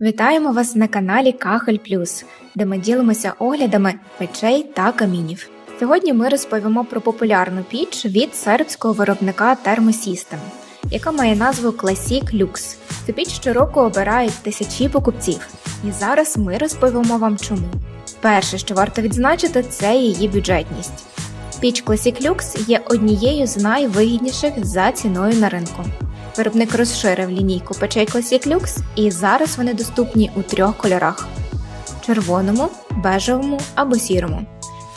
Вітаємо вас на каналі Кахель Плюс, де ми ділимося оглядами печей та камінів. Сьогодні ми розповімо про популярну піч від сербського виробника Thermosystem, яка має назву Classic Lux. Цю піч щороку обирають тисячі покупців, і зараз ми розповімо вам чому. Перше, що варто відзначити, це її бюджетність. Піч Classic Lux є однією з найвигідніших за ціною на ринку. Виробник розширив лінійку печей Classic Lux і зараз вони доступні у трьох кольорах: червоному, бежевому або сірому.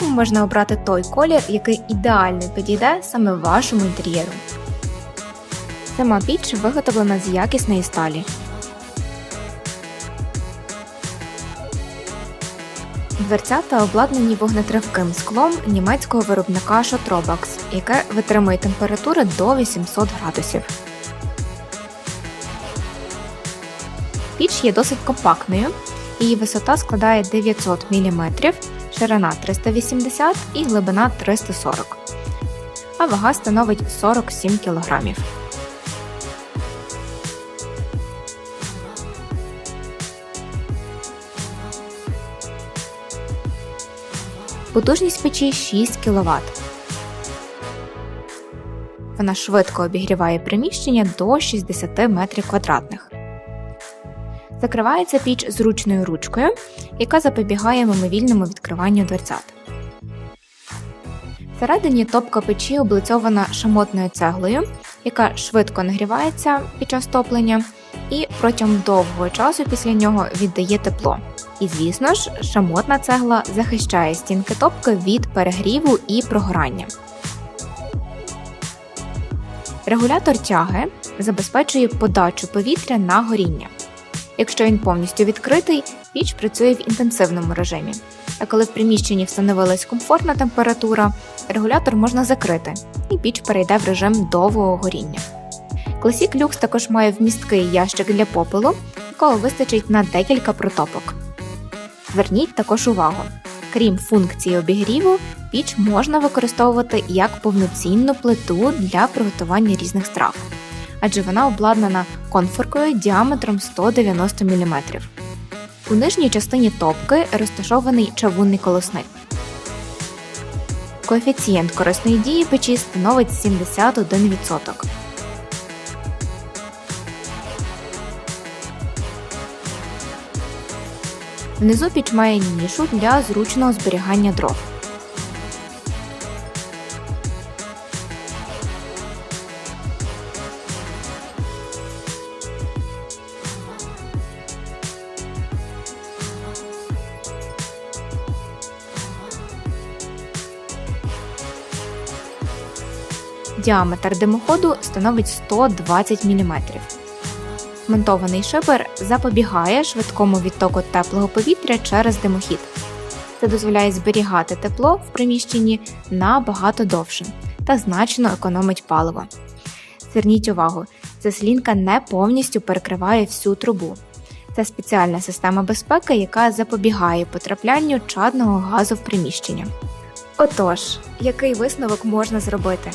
Можна обрати той колір, який ідеально підійде саме вашому інтер'єру. Сама піч виготовлена з якісної сталі. Дверцята обладнані вогнетривким склом німецького виробника Shotrobax, яке витримує температури до 800 градусів. Піч є досить компактною, її висота складає 900 мм, ширина 380 і глибина 340 а вага становить 47 кг. Потужність печі 6 кВт. Вона швидко обігріває приміщення до 60 метрів квадратних. Закривається піч зручною ручкою, яка запобігає мимовільному відкриванню дверцят. Всередині топка печі облицьована шамотною цеглою, яка швидко нагрівається під час топлення і протягом довгого часу після нього віддає тепло. І, звісно ж, шамотна цегла захищає стінки топки від перегріву і прогорання. Регулятор тяги забезпечує подачу повітря на горіння. Якщо він повністю відкритий, піч працює в інтенсивному режимі. А коли в приміщенні встановилась комфортна температура, регулятор можна закрити, і піч перейде в режим довгого горіння. Classic Lux також має вмісткий ящик для попелу, якого вистачить на декілька протопок. Зверніть також увагу: крім функції обігріву, піч можна використовувати як повноцінну плиту для приготування різних страв адже вона обладнана конфоркою діаметром 190 мм. У нижній частині топки розташований чавунний колосник. Коефіцієнт корисної дії печі становить 71%. Внизу піч має нішу для зручного зберігання дров. Діаметр димоходу становить 120 мм. Монтований шибер запобігає швидкому відтоку теплого повітря через димохід. Це дозволяє зберігати тепло в приміщенні набагато довше та значно економить паливо. Зверніть увагу, заслінка не повністю перекриває всю трубу. Це спеціальна система безпеки, яка запобігає потраплянню чадного газу в приміщення. Отож, який висновок можна зробити?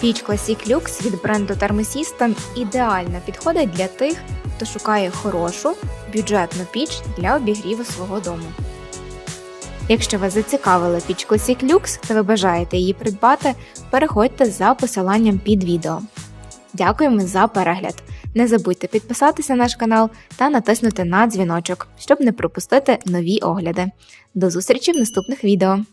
Піч Classic Lux від бренду Thermosystem ідеально підходить для тих, хто шукає хорошу бюджетну піч для обігріву свого дому. Якщо вас зацікавила піч Classic Lux та ви бажаєте її придбати, переходьте за посиланням під відео. Дякуємо за перегляд! Не забудьте підписатися на наш канал та натиснути на дзвіночок, щоб не пропустити нові огляди. До зустрічі в наступних відео!